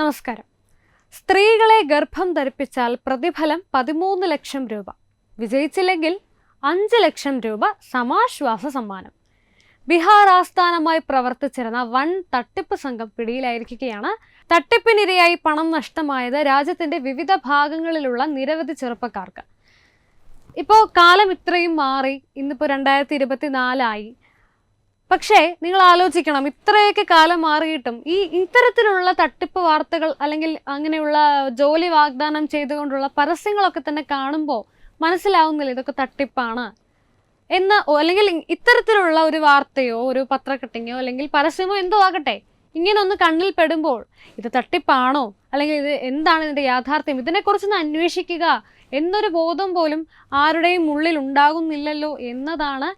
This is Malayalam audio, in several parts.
നമസ്കാരം. സ്ത്രീകളെ ഗർഭം ധരിപ്പിച്ചാൽ പ്രതിഫലം പതിമൂന്ന് ലക്ഷം രൂപ. വിജയിച്ചില്ലെങ്കിൽ അഞ്ച് ലക്ഷം രൂപ സമാശ്വാസ സമ്മാനം. ബീഹാർ ആസ്ഥാനമായി പ്രവർത്തിച്ചിരുന്ന വൻ തട്ടിപ്പ് സംഘം പിടിയിലായിരിക്കുകയാണ്. തട്ടിപ്പിനിരയായി പണം നഷ്ടമായത് രാജ്യത്തിന്റെ വിവിധ ഭാഗങ്ങളിലുള്ള നിരവധി ചെറുപ്പക്കാർക്ക്. ഇപ്പോൾ കാലം ഇത്രയും മാറി. ഇന്നിപ്പോൾ രണ്ടായിരത്തി ഇരുപത്തിനാലായി. പക്ഷേ നിങ്ങൾ ആലോചിക്കണം ഇത്രയൊക്കെ കാലം മാറിയിട്ടും ഈ ഇത്തരത്തിലുള്ള തട്ടിപ്പ് വാർത്തകൾ അല്ലെങ്കിൽ അങ്ങനെയുള്ള ജോലി വാഗ്ദാനം ചെയ്തുകൊണ്ടുള്ള പരസ്യങ്ങളൊക്കെ തന്നെ കാണുമ്പോൾ മനസ്സിലാവുന്നില്ല ഇതൊക്കെ തട്ടിപ്പാണ്. എന്ന് അല്ലെങ്കിൽ ഇത്തരത്തിലുള്ള ഒരു വാർത്തയോ ഒരു പത്രക്കട്ടിങ്ങോ അല്ലെങ്കിൽ പരസ്യമോ എന്തോ ആകട്ടെ ഇങ്ങനെ ഒന്ന് കണ്ണിൽ പെടുമ്പോൾ ഇത് തട്ടിപ്പാണോ? അല്ലെങ്കിൽ ഇത് എന്താണ് ഇതിന്റെ യാഥാർത്ഥ്യം? ഇതിനെക്കുറിച്ചൊന്ന് അന്വേഷിക്കുക. എന്നൊരു ബോധം പോലും ആരുടെയും ഉള്ളിൽ ഉണ്ടാകുന്നില്ലല്ലോ എന്നതാണ്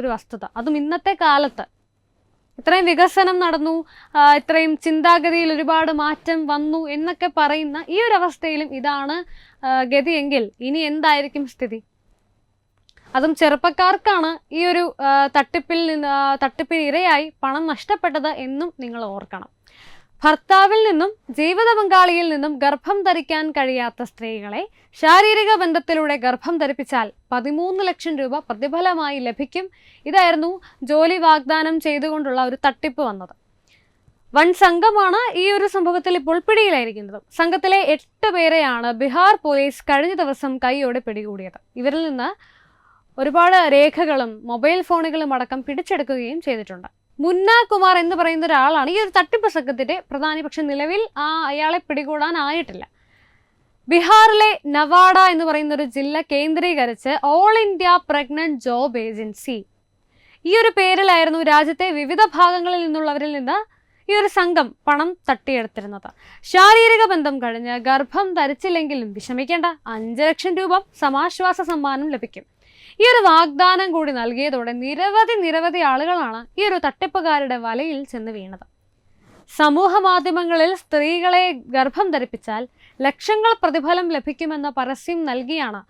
ഒരു വസ്തുത. അതും ഇന്നത്തെ കാലത്ത്. ഇത്രയും വികസനം നടന്നു ഇത്രയും ചിന്താഗതിയിൽ ഒരുപാട് മാറ്റം വന്നു എന്നൊക്കെ പറയുന്ന ഈ ഒരു അവസ്ഥയിലും ഇതാണ് ഗതിയെങ്കിൽ ഇനി എന്തായിരിക്കും സ്ഥിതി? അതും ചെറുപ്പക്കാർക്കാണ് ഈ ഒരു തട്ടിപ്പിൽ നിന്ന് തട്ടിപ്പിൽ ഇരയായി പണം നഷ്ടപ്പെട്ടത് എന്നും നിങ്ങൾ ഓർക്കണം. ഭർത്താവിൽ നിന്നും ജീവിത പങ്കാളിയിൽ നിന്നും ഗർഭം ധരിക്കാൻ കഴിയാത്ത സ്ത്രീകളെ ശാരീരിക ബന്ധത്തിലൂടെ ഗർഭം ധരിപ്പിച്ചാൽ പതിമൂന്ന് ലക്ഷം രൂപ പ്രതിഫലമായി ലഭിക്കും. ഇതായിരുന്നു ജോലി വാഗ്ദാനം ചെയ്തുകൊണ്ടുള്ള ഒരു തട്ടിപ്പ് വന്നത്. വൻ സംഘമാണ് ഈ ഒരു സംഭവത്തിൽ ഇപ്പോൾ പിടിയിലായിരിക്കുന്നത്. സംഘത്തിലെ എട്ട് പേരെയാണ് ബീഹാർ പോലീസ് കഴിഞ്ഞ ദിവസം കൈയോടെ പിടികൂടിയത്. ഇവരിൽ നിന്ന് ഒരുപാട് രേഖകളും മൊബൈൽ ഫോണുകളും അടക്കം പിടിച്ചെടുക്കുകയും ചെയ്തിട്ടുണ്ട്. മുന്ന കുമാർ എന്ന് പറയുന്ന ഒരാളാണ് ഈ ഒരു തട്ടിപ്പ് സംഘത്തിന്റെ പ്രധാനി പക്ഷെ നിലവിൽ ആ അയാളെ പിടികൂടാനായിട്ടില്ല. ബീഹാറിലെ നവാഡ എന്ന് പറയുന്ന ഒരു ജില്ല കേന്ദ്രീകരിച്ച് all India pregnant job agency ഈ ഒരു പേരിലായിരുന്നു രാജ്യത്തെ വിവിധ ഭാഗങ്ങളിൽ നിന്നുള്ളവരിൽ നിന്ന് ഈ ഒരു സംഘം പണം തട്ടിയെടുത്തിരുന്നത്. ശാരീരിക ബന്ധം കഴിഞ്ഞ് ഗർഭം ധരിച്ചില്ലെങ്കിലും വിഷമിക്കേണ്ട അഞ്ച് ലക്ഷം രൂപ സമാശ്വാസ സമ്മാനം ലഭിക്കും. ഈ ഒരു വാഗ്ദാനം കൂടി നൽകിയതോടെ നിരവധി നിരവധി ആളുകളാണ് ഈ ഒരു തട്ടിപ്പുകാരുടെ വലയിൽ ചെന്ന് വീണത്. സമൂഹ മാധ്യമങ്ങളിൽ സ്ത്രീകളെ ഗർഭം ധരിപ്പിച്ചാൽ ലക്ഷങ്ങൾ പ്രതിഫലം ലഭിക്കുമെന്ന പരസ്യം നൽകിയാണ്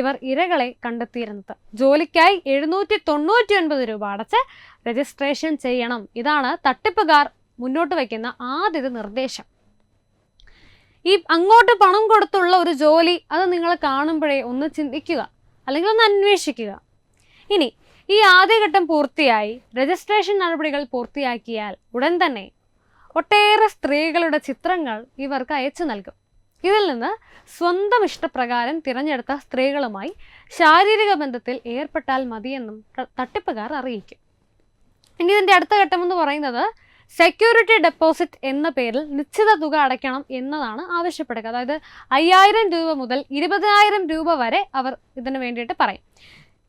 ഇവർ ഇരകളെ കണ്ടെത്തിയിരുന്നത്. ജോലിക്കായി എഴുന്നൂറ്റി തൊണ്ണൂറ്റി ഒൻപത് രൂപ അടച്ച് രജിസ്ട്രേഷൻ ചെയ്യണം. ഇതാണ് തട്ടിപ്പുകാർ മുന്നോട്ട് വയ്ക്കുന്ന ആദ്യത്തെ നിർദ്ദേശം. ഈ അങ്ങോട്ട് പണം കൊടുത്തുള്ള ഒരു ജോലി അത് നിങ്ങൾ കാണുമ്പോഴേ ഒന്ന് ചിന്തിക്കുക. അല്ലെങ്കിൽ ഒന്ന് അന്വേഷിക്കുക. ഇനി ഈ ആദ്യഘട്ടം പൂർത്തിയായി രജിസ്ട്രേഷൻ നടപടികൾ പൂർത്തിയാക്കിയാൽ ഉടൻ തന്നെ ഒട്ടേറെ സ്ത്രീകളുടെ ചിത്രങ്ങൾ ഇവർക്ക് അയച്ചു നൽകും. ഇതിൽ നിന്ന് സ്വന്തം ഇഷ്ടപ്രകാരം തിരഞ്ഞെടുത്ത സ്ത്രീകളുമായി ശാരീരിക ബന്ധത്തിൽ ഏർപ്പെട്ടാൽ മതിയെന്നും തട്ടിപ്പുകാർ അറിയിക്കും. ഇനി ഇതിന്റെ അടുത്ത ഘട്ടം എന്ന് പറയുന്നത് സെക്യൂരിറ്റി ഡെപ്പോസിറ്റ് എന്ന പേരിൽ നിശ്ചിത തുക അടയ്ക്കണം എന്നതാണ് ആവശ്യപ്പെടുക. അതായത് അയ്യായിരം രൂപ മുതൽ ഇരുപതിനായിരം രൂപ വരെ അവർ ഇതിനു വേണ്ടിയിട്ട് പറയും.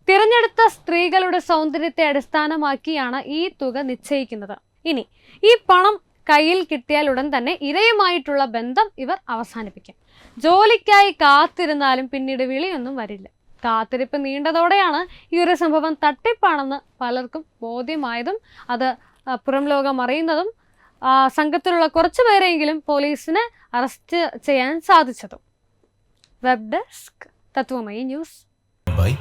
തിരഞ്ഞെടുത്ത സ്ത്രീകളുടെ സൗന്ദര്യത്തെ അടിസ്ഥാനമാക്കിയാണ് ഈ തുക നിശ്ചയിക്കുന്നത്. ഇനി ഈ പണം കയ്യിൽ കിട്ടിയാൽ ഉടൻ തന്നെ ഇരയുമായിട്ടുള്ള ബന്ധം ഇവർ അവസാനിപ്പിക്കും. ജോലിക്കായി കാത്തിരുന്നാലും പിന്നീട് വിളിയൊന്നും വരില്ല. കാത്തിരിപ്പ് നീണ്ടതോടെയാണ് ഈ ഒരു സംഭവം തട്ടിപ്പാണെന്ന് പലർക്കും ബോധ്യമായതും അത് പുറം ലോകം അറിയുന്നതും സംഘത്തിലുള്ള കുറച്ചു പേരെങ്കിലും പോലീസിനെ അറസ്റ്റ് ചെയ്യാൻ സാധിച്ചതും. Web desk Tatwamayi news. Bye.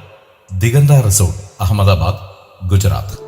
Diganta resort Ahmedabad Gujarat.